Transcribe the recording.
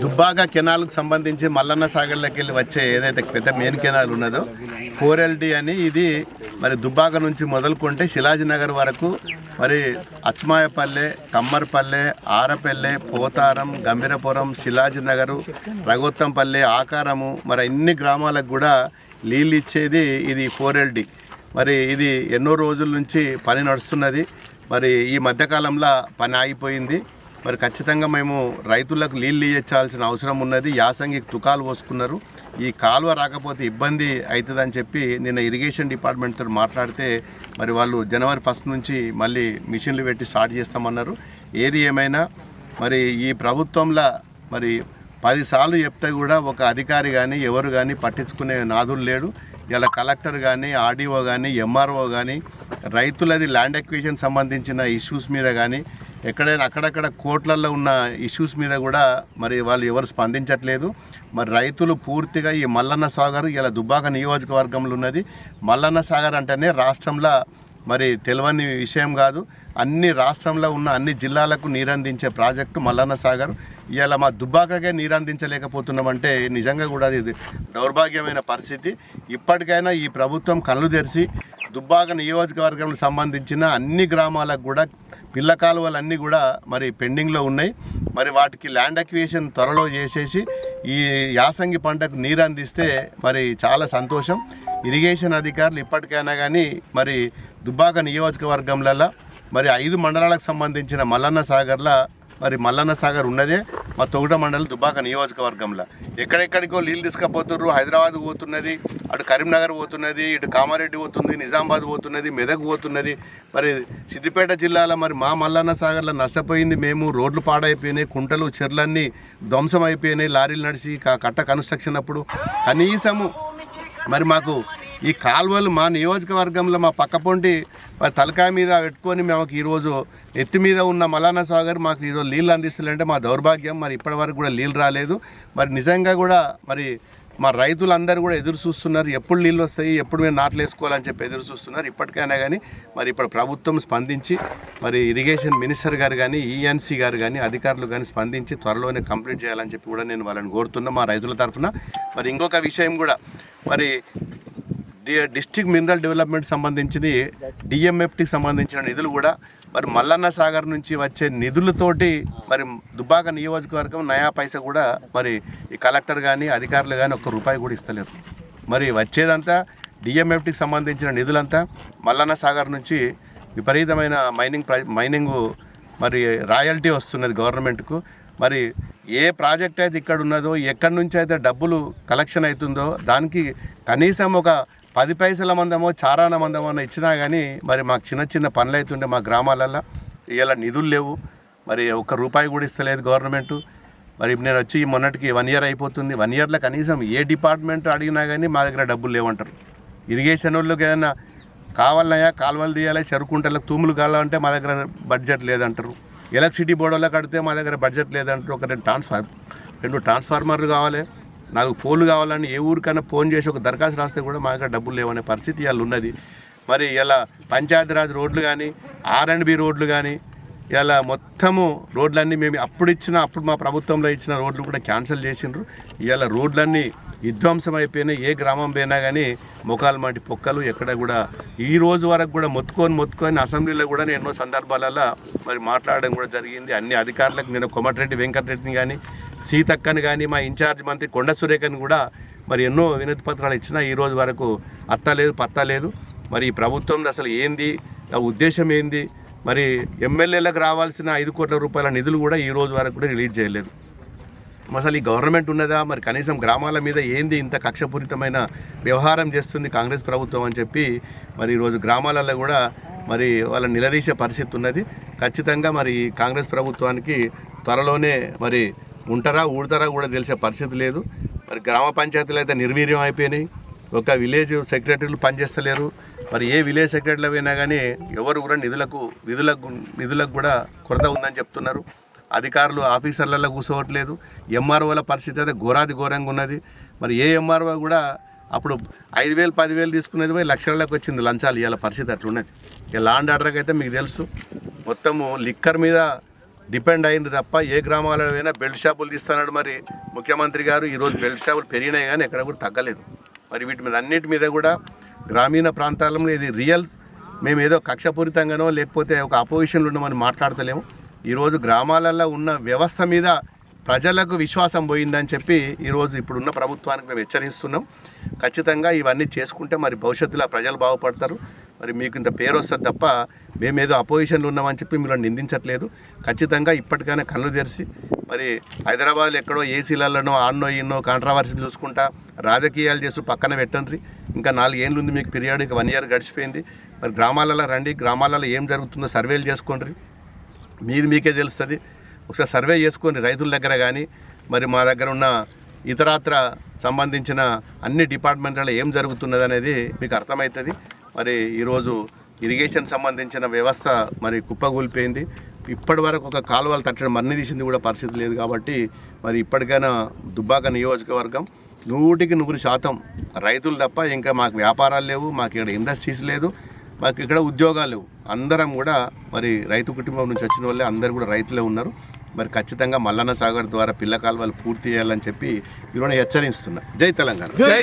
దుబ్బాక కెనాల్కు సంబంధించి మల్లన్న సాగర్లోకి వెళ్ళి వచ్చే ఏదైతే పెద్ద మెయిన్ కెనాల్ ఉన్నదో ఫోర్ ఎల్టీ అని ఇది మరి దుబ్బాక నుంచి మొదలుకుంటే శిలాజీనగర్ వరకు మరి అచ్మాయపల్లె కమ్మర్పల్లె ఆరపల్లె పోతారం గంభీరపురం శిలాజీనగరు రఘోత్తంపల్లె ఆకారము మరి అన్ని గ్రామాలకు కూడా నీళ్ళు ఇచ్చేది ఇది ఫోర్ ఎల్టీ మరి ఇది ఎన్నో రోజుల నుంచి పని నడుస్తున్నది. మరి ఈ మధ్యకాలంలో పని ఆగిపోయింది. మరి ఖచ్చితంగా మేము రైతులకు నీళ్ళు ఇచ్చాల్సిన అవసరం ఉన్నది. యాసంగి తుకాలు పోసుకున్నారు. ఈ కాలువ రాకపోతే ఇబ్బంది అవుతుందని చెప్పి నిన్న ఇరిగేషన్ డిపార్ట్మెంట్తో మాట్లాడితే మరి వాళ్ళు జనవరి ఫస్ట్ నుంచి మళ్ళీ మిషన్లు పెట్టి స్టార్ట్ చేస్తామన్నారు. ఏది ఏమైనా మరి ఈ ప్రభుత్వంలో మరి పదిసార్లు చెప్తే కూడా ఒక అధికారి కానీ ఎవరు కానీ పట్టించుకునే నాదులు లేడు. ఇలా కలెక్టర్ కానీ ఆర్డీఓ కానీ ఎంఆర్ఓ కానీ రైతులది ల్యాండ్ ఎక్విజిషన్ సంబంధించిన ఇష్యూస్ మీద కానీ ఎక్కడైనా అక్కడక్కడ కోట్లల్లో ఉన్న ఇష్యూస్ మీద కూడా మరి వాళ్ళు ఎవరు స్పందించట్లేదు. మరి రైతులు పూర్తిగా ఈ మల్లన్న సాగర్ ఇలా దుబ్బాక నియోజకవర్గంలో ఉన్నది. మల్లన్న సాగర్ అంటేనే రాష్ట్రంలో మరి తెలియని విషయం కాదు. అన్ని రాష్ట్రంలో ఉన్న అన్ని జిల్లాలకు నీరందించే ప్రాజెక్టు మల్లన్న సాగర్. ఇలా మా దుబ్బాకకే నీరందించలేకపోతున్నామంటే నిజంగా కూడా ఇది దౌర్భాగ్యమైన పరిస్థితి. ఇప్పటికైనా ఈ ప్రభుత్వం కళ్ళు తెరిచి దుబ్బాక నియోజకవర్గంకి సంబంధించిన అన్ని గ్రామాలకు కూడా పిల్ల కాలువలు అన్నీ కూడా మరి పెండింగ్లో ఉన్నాయి. మరి వాటికి ల్యాండ్ అక్విజిషన్ త్వరలో చేసేసి ఈ యాసంగి పంటకు నీరు అందిస్తే మరి చాలా సంతోషం. ఇరిగేషన్ అధికారులు ఇప్పటికైనా కానీ మరి దుబ్బాక నియోజకవర్గంలలో మరి ఐదు మండలాలకు సంబంధించిన మల్లన్న సాగర్ల మరి మల్లన్న సాగర్ ఉన్నదే. మా తొగుట మండలం దుబ్బాక నియోజకవర్గంలో. ఎక్కడెక్కడికో నీళ్ళు తీసుకుపోతుర్రు హైదరాబాద్ పోతున్నది అటు కరీంనగర్ పోతున్నది ఇటు కామారెడ్డి పోతుంది నిజామాబాద్ పోతున్నది మెదక్ పోతున్నది. మరి సిద్దిపేట జిల్లాలో మరి మా మల్లన్న సాగర్లో నష్టపోయింది మేము. రోడ్లు పాడైపోయినాయి కుంటలు చెర్లన్నీ ధ్వంసం అయిపోయినాయి లారీలు నడిచి కట్ట కన్స్ట్రక్షన్ అప్పుడు కనీసము మరి మాకు ఈ కాలువలు మా నియోజకవర్గంలో మా పక్కపొంటి మరి తలకాయ మీద పెట్టుకొని మాకు ఈరోజు ఎత్తి మీద ఉన్న మలానా సాగర్ మాకు ఈరోజు నీళ్ళు అందిస్తుందంటే మా దౌర్భాగ్యం. మరి ఇప్పటివరకు కూడా నీళ్ళు రాలేదు. మరి నిజంగా కూడా మరి మా రైతులందరూ కూడా ఎదురు చూస్తున్నారు. ఎప్పుడు నీళ్ళు వస్తాయి ఎప్పుడు మేము నాట్లు వేసుకోవాలని చెప్పి ఎదురు చూస్తున్నారు. ఇప్పటికైనా కానీ మరి ఇప్పుడు ప్రభుత్వం స్పందించి మరి ఇరిగేషన్ మినిస్టర్ గారు కానీ ఈఎన్సీ గారు కానీ అధికారులు కానీ స్పందించి త్వరలోనే కంప్లీట్ చేయాలని చెప్పి కూడా నేను వాళ్ళని కోరుతున్నా మా రైతుల తరఫున. మరి ఇంకొక విషయం కూడా మరి డిస్ట్రిక్ట్ మినరల్ డెవలప్మెంట్ సంబంధించింది డిఎంఎఫ్టికి సంబంధించిన నిధులు కూడా మరి మల్లన్న సాగర్ నుంచి వచ్చే నిధులతోటి మరి దుబ్బాక నియోజకవర్గం నయా పైసా కూడా మరి ఈ కలెక్టర్ కానీ అధికారులు కానీ ఒక్క రూపాయి కూడా ఇస్తలేరు. మరి వచ్చేదంతా డిఎంఎఫ్టికి సంబంధించిన నిధులంతా మల్లన్న సాగర్ నుంచి విపరీతమైన మైనింగ్ మైనింగ్ మరి రాయల్టీ వస్తున్నది గవర్నమెంట్కు మరి ఏ ప్రాజెక్ట్ అయితే ఇక్కడ ఉన్నదో ఎక్కడి నుంచి అయితే డబ్బులు కలెక్షన్ అవుతుందో దానికి కనీసం ఒక పది పైసల మందమో చారాన మందమో అన్న ఇచ్చినా కానీ మరి మాకు చిన్న చిన్న పనులు అవుతుండే మా గ్రామాలలో ఇలా నిధులు లేవు. మరి ఒక్క రూపాయి కూడా ఇస్తలేదు గవర్నమెంట్. మరి ఇప్పుడు నేను వచ్చి మొన్నటికి వన్ ఇయర్ అయిపోతుంది. వన్ ఇయర్లో కనీసం ఏ డిపార్ట్మెంట్ అడిగినా కానీ మా దగ్గర డబ్బులు లేవంటారు. ఇరిగేషన్ వాళ్ళకి ఏదైనా కావాలన్నాయా కాలువలు తీయాలి చెరుకుంటలకు తూములు కావాలంటే మా దగ్గర బడ్జెట్ లేదంటారు. ఎలక్ట్రిసిటీ బోర్డులో కడితే మా దగ్గర బడ్జెట్ లేదంటారు. ఒక రెండు ట్రాన్స్ఫార్ రెండు ట్రాన్స్ఫార్మర్లు కావాలి. నాకు పోలు కావాలని ఏ ఊరికైనా ఫోన్ చేసి ఒక దరఖాస్తు రాస్తే కూడా మా దగ్గర డబ్బులు లేవనే పరిస్థితి ఇవాళ ఉన్నది. మరి ఇలా పంచాయతీరాజ్ రోడ్లు కానీ ఆర్ అండ్ బి రోడ్లు కానీ ఇలా మొత్తము రోడ్లన్నీ మేము అప్పుడు ఇచ్చిన అప్పుడు మా ప్రభుత్వంలో ఇచ్చిన రోడ్లు కూడా క్యాన్సిల్ చేసిండ్రు. ఇలా రోడ్లన్నీ విధ్వంసం అయిపోయినాయి. ఏ గ్రామం పోయినా కానీ ముఖాలు మాటి పొక్కలు ఎక్కడ కూడా ఈ రోజు వరకు కూడా మొత్తుకొని మొత్తుకొని అసెంబ్లీలో కూడా నేను ఎన్నో సందర్భాలలో మరి మాట్లాడడం కూడా జరిగింది. అన్ని అధికారులకు నేను కొమటిరెడ్డి వెంకటరెడ్డిని కానీ సీతక్కని కానీ మా ఇన్ఛార్జ్ మంత్రి కొండ సురేఖని కూడా మరి ఎన్నో వినతి పత్రాలు ఇచ్చినా ఈ రోజు వరకు అత్త లేదు పత్త లేదు మరి ఈ ప్రభుత్వం అసలు ఏంది? ఆ ఉద్దేశం ఏంది? మరి ఎమ్మెల్యేలకు రావాల్సిన ఐదు కోట్ల రూపాయల నిధులు కూడా ఈ రోజు వరకు కూడా రిలీజ్ చేయలేదు. అసలు ఈ గవర్నమెంట్ ఉన్నదా? మరి కనీసం గ్రామాల మీద ఏంది ఇంత కక్షపూరితమైన వ్యవహారం చేస్తుంది కాంగ్రెస్ ప్రభుత్వం అని చెప్పి మరి ఈరోజు గ్రామాలలో కూడా మరి వాళ్ళ నిలదీసే పరిస్థితి ఉన్నది. ఖచ్చితంగా మరి ఈ కాంగ్రెస్ ప్రభుత్వానికి త్వరలోనే మరి ఉంటారా ఊడతారా కూడా తెలిసే పరిస్థితి లేదు. మరి గ్రామ పంచాయతీలు అయితే నిర్వీర్యం అయిపోయినాయి. ఒక విలేజ్ సెక్రటరీలు పనిచేస్తలేరు. మరి ఏ విలేజ్ సెక్రటరీలు అయినా కానీ ఎవరు కూడా నిధులకు విధులకు నిధులకు కూడా కొరత ఉందని చెప్తున్నారు. అధికారులు ఆఫీసర్లలో కూర్చోవట్లేదు. ఎంఆర్ఓల పరిస్థితి అయితే ఘోరాది ఘోరంగా ఉన్నది. మరి ఏ ఎంఆర్ఓ కూడా అప్పుడు ఐదు వేలు పదివేలు తీసుకునేది పోయి లక్షలకు వచ్చింది లంచాలు. ఇవాళ పరిస్థితి అట్లున్నది. ఇక లాండ్ ఆర్డర్కి అయితే మీకు తెలుసు. మొత్తము లిక్కర్ మీద డిపెండ్ అయింది తప్ప ఏ గ్రామాలలో అయినా బెల్ట్ షాపులు తీస్తున్నాడు మరి ముఖ్యమంత్రి గారు. ఈరోజు బెల్ట్ షాపులు పెరిగినాయి కానీ ఎక్కడ కూడా తగ్గలేదు. మరి వీటి మీద అన్నిటి మీద కూడా గ్రామీణ ప్రాంతాలలో ఇది రియల్. మేము ఏదో కక్షపూరితంగానో లేకపోతే ఒక అపోజిషన్లో ఉన్నామని మాట్లాడతలేము. ఈరోజు గ్రామాలలో ఉన్న వ్యవస్థ మీద ప్రజలకు విశ్వాసం పోయిందని చెప్పి ఈరోజు ఇప్పుడున్న ప్రభుత్వానికి మేము హెచ్చరిస్తున్నాం. ఖచ్చితంగా ఇవన్నీ చేసుకుంటే మరి భవిష్యత్తులో ప్రజలు బాగుపడతారు. మరి మీకు ఇంత పేరు వస్తుంది తప్ప మేమేదో అపోజిషన్లో ఉన్నామని చెప్పి మీరు నిందించట్లేదు. ఖచ్చితంగా ఇప్పటికైనా కళ్ళు తెరిచి మరి హైదరాబాద్లో ఎక్కడో ఏసీలలోనో ఆన్నో ఇన్నో కాంట్రావర్సీ చూసుకుంటా రాజకీయాలు చేస్తూ పక్కన పెట్టండి. ఇంకా నాలుగేళ్ళు ఉంది మీకు పీరియడ్ ఇంకా వన్ ఇయర్ గడిచిపోయింది. మరి గ్రామాలలో రండి గ్రామాలలో ఏం జరుగుతుందో సర్వేలు చేసుకోండి. మీది మీకే తెలుస్తుంది. ఒకసారి సర్వే చేసుకొని రైతుల దగ్గర కానీ మరి మా దగ్గర ఉన్న ఇతరాత్ర సంబంధించిన అన్ని డిపార్ట్మెంట్లలో ఏం జరుగుతున్నది అనేది మీకు అర్థమవుతుంది. మరి ఈరోజు ఇరిగేషన్ సంబంధించిన వ్యవస్థ మరి కుప్పగూలిపోయింది. ఇప్పటి వరకు ఒక కాలువలు తట్టడం మన్ని తీసింది కూడా పరిస్థితి లేదు కాబట్టి మరి ఇప్పటికైనా దుబ్బాక నియోజకవర్గం నూటికి నూరు శాతం రైతులు తప్ప ఇంకా మాకు వ్యాపారాలు లేవు మాకు ఇక్కడ ఇండస్ట్రీస్ లేదు మాకు ఇక్కడ ఉద్యోగాలు లేవు. అందరం కూడా మరి రైతు కుటుంబం నుంచి వచ్చిన వాళ్ళే అందరూ కూడా రైతులే ఉన్నారు. మరి ఖచ్చితంగా మల్లన్న సాగర్ ద్వారా పిల్ల కాలువలు పూర్తి చేయాలని చెప్పి ఈరోజు హెచ్చరిస్తున్నా. జై తెలంగాణ.